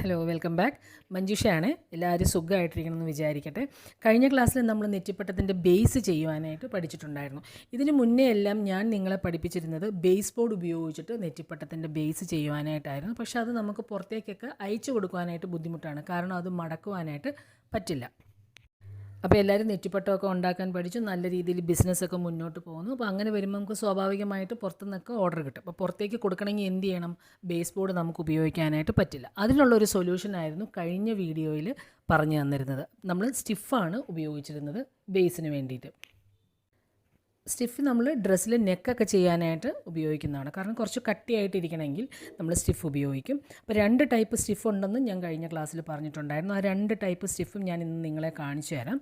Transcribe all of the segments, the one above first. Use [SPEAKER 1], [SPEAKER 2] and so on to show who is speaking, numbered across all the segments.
[SPEAKER 1] Hello welcome back മഞ്ജുഷയാണ്. എല്ലാവരും സുഖമായിട്ടിരിക്കണമെന്ന് വിചാരിക്കട്ടെ. കഴിഞ്ഞ ക്ലാസ്സിൽ നമ്മൾ നെറ്റിപ്പട്ടത്തിന്റെ ബേസ് ചെയ്യുവാനായിട്ട് പഠിച്ചിട്ടുണ്ടായിരുന്നു. ഇതിന് മുന്നേ എല്ലാം ഞാൻ നിങ്ങളെ പഠിപ്പിച്ചിരുന്നത് ബേസ് ബോർഡ് ഉപയോഗിച്ചിട്ട് നെറ്റിപ്പട്ടത്തിന്റെ ബേസ് ചെയ്യുവാനായിട്ടായിരുന്നു. പക്ഷേ അത് നമുക്ക് പുറത്തേക്കൊക്കെ അയച്ചു കൊടുക്കുവാനായിട്ട് ബുദ്ധിമുട്ടാണ്. കാരണം അത് മടക്കുവാനായിട്ട് പറ്റില്ല. അപ്പോൾ എല്ലാവരും നെറ്റിപ്പട്ടമൊക്കെ ഉണ്ടാക്കാൻ പഠിച്ചു നല്ല രീതിയിൽ ബിസിനസ്സൊക്കെ മുന്നോട്ട് പോകുന്നു. അപ്പോൾ അങ്ങനെ വരുമ്പോൾ നമുക്ക് സ്വാഭാവികമായിട്ട് പുറത്തു നിന്നൊക്കെ ഓർഡർ കിട്ടും. അപ്പോൾ പുറത്തേക്ക് കൊടുക്കണമെങ്കിൽ എന്ത് ചെയ്യണം? ബേസ് ബോർഡ് നമുക്ക് ഉപയോഗിക്കാനായിട്ട് പറ്റില്ല. അതിനുള്ളൊരു സൊല്യൂഷൻ ആയിരുന്നു കഴിഞ്ഞ വീഡിയോയിൽ പറഞ്ഞു തന്നിരുന്നത്. നമ്മൾ സ്റ്റിഫാണ് ഉപയോഗിച്ചിരുന്നത് ബേസിന് വേണ്ടിയിട്ട്. സ്റ്റിഫ് നമ്മൾ ഡ്രസ്സിൽ നെക്കൊക്കെ ചെയ്യാനായിട്ട് ഉപയോഗിക്കുന്നതാണ്. കാരണം കുറച്ച് കട്ടിയായിട്ടിരിക്കണമെങ്കിൽ നമ്മൾ സ്റ്റിഫ് ഉപയോഗിക്കും. അപ്പോൾ രണ്ട് ടൈപ്പ് സ്റ്റിഫ് ഉണ്ടെന്ന് ഞാൻ കഴിഞ്ഞ ക്ലാസ്സിൽ പറഞ്ഞിട്ടുണ്ടായിരുന്നു. ആ രണ്ട് ടൈപ്പ് സ്റ്റിഫും ഞാൻ ഇന്ന് നിങ്ങളെ കാണിച്ചു തരാം.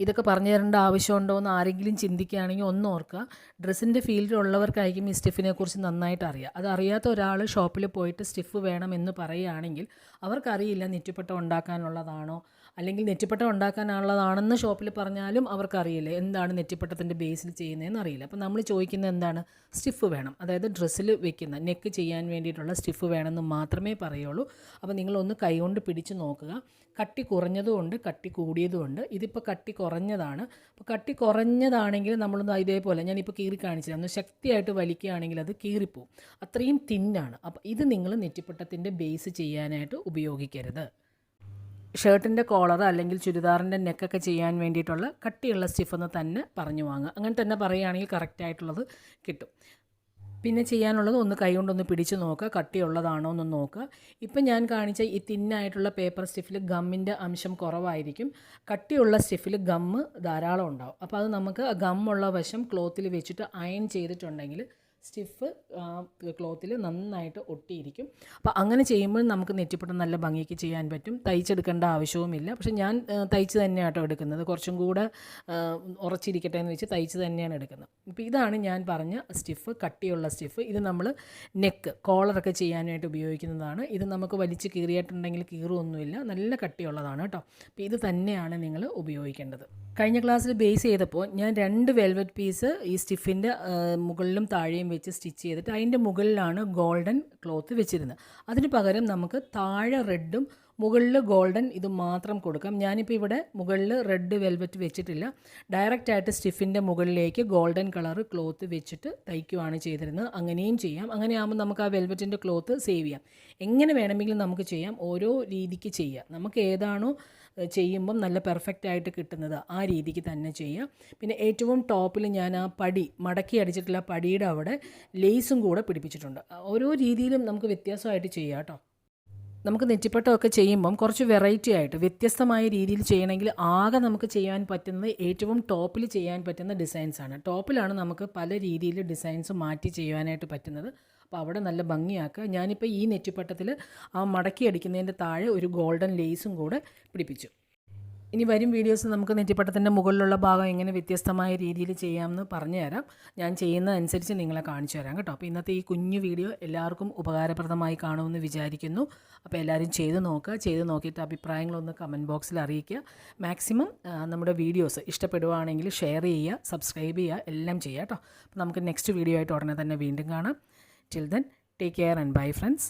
[SPEAKER 1] ഇതൊക്കെ പറഞ്ഞു തരേണ്ട ആവശ്യമുണ്ടോ എന്ന് ആരെങ്കിലും ചിന്തിക്കുകയാണെങ്കിൽ ഒന്ന് ഓർക്കുക. ഡ്രസ്സിന്റെ ഫീൽഡിലുള്ളവർക്കായിരിക്കും ഈ സ്റ്റിഫിനെ കുറിച്ച് നന്നായിട്ട് അറിയാം അത് അറിയാത്ത ഒരാൾ ഷോപ്പിൽ പോയിട്ട് സ്റ്റിഫ് വേണമെന്ന് പറയുകയാണെങ്കിൽ അവർക്കറിയില്ല നെറ്റിപ്പട്ടം ഉണ്ടാക്കാനുള്ളതാണോ അല്ലെങ്കിൽ നെറ്റിപ്പട്ടം ഉണ്ടാക്കാനുള്ളതാണെന്ന് ഷോപ്പിൽ പറഞ്ഞാലും അവർക്കറിയില്ല എന്താണ് നെറ്റിപ്പട്ടത്തിന്റെ ബേസിൽ ചെയ്യുന്നതെന്ന് അറിയില്ല. അപ്പോൾ നമ്മൾ ചോദിക്കുന്നത് എന്താണ്? സ്റ്റിഫ് വേണം. അതായത് ഡ്രസ്സിൽ വെക്കുന്ന നെക്ക് ചെയ്യാൻ വേണ്ടിയിട്ടുള്ള സ്റ്റിഫ് വേണമെന്ന് മാത്രമേ പറയുള്ളൂ. അപ്പോൾ നിങ്ങളൊന്ന് കൈകൊണ്ട് പിടിച്ച് നോക്കുക. കട്ടി കുറഞ്ഞതുകൊണ്ട് കട്ടി കൂടിയതുകൊണ്ട് ഇതിപ്പോൾ കട്ടി കുറഞ്ഞതാണ്. അപ്പോൾ കട്ടി കുറഞ്ഞതാണെങ്കിൽ നമ്മളൊന്ന് ഇതേപോലെ ഞാനിപ്പോൾ കീറി കാണിച്ചില്ല. ഒന്ന് ശക്തിയായിട്ട് വലിക്കുകയാണെങ്കിൽ അത് കീറിപ്പോവും. അത്രയും തിന്നാണ്. അപ്പോൾ ഇത് നിങ്ങൾ നെറ്റിപ്പട്ടത്തിന്റെ ബേസ് ചെയ്യാനായിട്ട് ഉപയോഗിക്കരുത്. ഷർട്ടിന്റെ കോളർ അല്ലെങ്കിൽ ചുരിദാറിന്റെ നെക്കൊക്കെ ചെയ്യാൻ വേണ്ടിയിട്ടുള്ള കട്ടിയുള്ള സ്റ്റിഫെന്ന് തന്നെ പറഞ്ഞു വാങ്ങുക. അങ്ങനെ തന്നെ പറയുകയാണെങ്കിൽ കറക്റ്റായിട്ടുള്ളത് കിട്ടും. പിന്നെ ചെയ്യാനുള്ളത് ഒന്ന് കൈകൊണ്ടൊന്ന് പിടിച്ച് നോക്കുക. കട്ടിയുള്ളതാണോ എന്ന് നോക്കുക. ഇപ്പം ഞാൻ കാണിച്ച ഈ തിന്നായിട്ടുള്ള പേപ്പർ സ്റ്റിഫിൽ ഗമ്മിന്റെ അംശം കുറവായിരിക്കും. കട്ടിയുള്ള സ്റ്റിഫിൽ ഗമ്മ് ധാരാളം ഉണ്ടാവും. അപ്പോൾ അത് നമുക്ക് ഗമ്മുള്ള വശം ക്ലോത്തിൽ വെച്ചിട്ട് അയൺ ചെയ്തിട്ടുണ്ടെങ്കിൽ സ്റ്റിഫ് ക്ലോത്തിൽ നന്നായിട്ട് ഒട്ടിയിരിക്കും. അപ്പോൾ അങ്ങനെ ചെയ്യുമ്പോൾ നമുക്ക് നെറ്റിപ്പട്ടം നല്ല ഭംഗിക്ക് ചെയ്യാൻ പറ്റും. തയ്ച്ചെടുക്കേണ്ട ആവശ്യവുമില്ല. പക്ഷേ ഞാൻ തയ്ച്ച് തന്നെയാണ് കേട്ടോ എടുക്കുന്നത്. കുറച്ചും കൂടെ ഉറച്ചിരിക്കട്ടെ എന്ന് വെച്ച് തയ്ച്ച് തന്നെയാണ് എടുക്കുന്നത്. അപ്പോൾ ഇതാണ് ഞാൻ പറഞ്ഞ സ്റ്റിഫ് കട്ടിയുള്ള സ്റ്റിഫ് ഇത് നമ്മൾ നെക്ക് കോളറൊക്കെ ചെയ്യാനായിട്ട് ഉപയോഗിക്കുന്നതാണ്. ഇത് നമുക്ക് വലിച്ച് കീറിയിട്ടുണ്ടെങ്കിൽ കീറുമൊന്നുമില്ല നല്ല കട്ടിയുള്ളതാണ് കേട്ടോ. അപ്പോൾ ഇത് തന്നെയാണ് നിങ്ങൾ ഉപയോഗിക്കേണ്ടത്. കഴിഞ്ഞ ക്ലാസ്സിൽ ബേസ് ചെയ്തപ്പോൾ ഞാൻ രണ്ട് വെൽവെറ്റ് പീസ് ഈ സ്റ്റിഫിന്റെ മുകളിലും താഴെയും വെച്ച് സ്റ്റിച്ച് ചെയ്തിട്ട് അതിന്റെ മുകളിലാണ് ഗോൾഡൻ ക്ലോത്ത് വെച്ചിരുന്നത്. അതിന് പകരം നമുക്ക് താഴെ റെഡും മുകളിൽ ഗോൾഡൻ ഇത് മാത്രം കൊടുക്കാം. ഞാനിപ്പോൾ ഇവിടെ മുകളിൽ റെഡ് വെൽവെറ്റ് വെച്ചിട്ടില്ല. ഡയറക്റ്റ് ആയിട്ട് സ്റ്റിഫിന്റെ മുകളിലേക്ക് ഗോൾഡൻ കളർ ക്ലോത്ത് വെച്ചിട്ട് തയ്ക്കുവാണ് ചെയ്തിരുന്നത്. അങ്ങനെയും ചെയ്യാം. അങ്ങനെയാകുമ്പോൾ നമുക്ക് ആ വെൽവെറ്റിന്റെ ക്ലോത്ത് സേവ് ചെയ്യാം. എങ്ങനെ വേണമെങ്കിലും നമുക്ക് ചെയ്യാം. ഓരോ രീതിക്ക് ചെയ്യാം. നമുക്ക് ഏതാണോ ചെയ്യുമ്പം നല്ല പെർഫെക്റ്റ് ആയിട്ട് കിട്ടുന്നത് ആ രീതിക്ക് തന്നെ ചെയ്യുക പിന്നെ ഏറ്റവും ടോപ്പിൽ ഞാൻ ആ പടി മടക്കി അടിച്ചിട്ടുള്ള പടിയുടെ അവിടെ ലേസും കൂടെ പിടിപ്പിച്ചിട്ടുണ്ട്. ഓരോ രീതിയിലും നമുക്ക് വ്യത്യാസമായിട്ട് ചെയ്യാം കേട്ടോ. നമുക്ക് നെറ്റിപ്പട്ടമൊക്കെ ചെയ്യുമ്പം കുറച്ച് വെറൈറ്റി ആയിട്ട് വ്യത്യസ്തമായ രീതിയിൽ ചെയ്യണമെങ്കിൽ ആകെ നമുക്ക് ചെയ്യാൻ പറ്റുന്നത് ഏറ്റവും ടോപ്പിൽ ചെയ്യാൻ പറ്റുന്ന ഡിസൈൻസാണ് ടോപ്പിലാണ് നമുക്ക് പല രീതിയിൽ ഡിസൈൻസ് മാറ്റി ചെയ്യുവാനായിട്ട് പറ്റുന്നത്. അപ്പോൾ അവിടെ നല്ല ഭംഗിയാക്കുക. ഞാനിപ്പോൾ ഈ നെറ്റിപ്പട്ടത്തിൽ ആ മടക്കി അടിക്കുന്നതിന്റെ താഴെ ഒരു ഗോൾഡൻ ലേസും കൂടെ പിടിപ്പിച്ചു. ഇനി വരും വീഡിയോസ് നമുക്ക് നെറ്റിപ്പട്ടത്തിന്റെ മുകളിലുള്ള ഭാഗം എങ്ങനെ വ്യത്യസ്തമായ രീതിയിൽ ചെയ്യാമെന്ന് പറഞ്ഞു തരാം. ഞാൻ ചെയ്യുന്നതനുസരിച്ച് നിങ്ങളെ കാണിച്ചു തരാം കേട്ടോ. അപ്പോൾ ഇന്നത്തെ ഈ കുഞ്ഞു വീഡിയോ എല്ലാവർക്കും ഉപകാരപ്രദമായി കാണുമെന്ന് വിചാരിക്കുന്നു. അപ്പോൾ എല്ലാവരും ചെയ്ത് നോക്കുക. ചെയ്ത് നോക്കിയിട്ട് അഭിപ്രായങ്ങളൊന്ന് കമന്റ് ബോക്സിൽ അറിയിക്കുക. മാക്സിമം നമ്മുടെ വീഡിയോസ് ഇഷ്ടപ്പെടുവാണെങ്കിൽ ഷെയർ ചെയ്യുക സബ്സ്ക്രൈബ് ചെയ്യുക എല്ലാം ചെയ്യുക കേട്ടോ. അപ്പോൾ നമുക്ക് നെക്സ്റ്റ് വീഡിയോ ആയിട്ട് ഉടനെ തന്നെ വീണ്ടും കാണാം. Till then take care and bye friends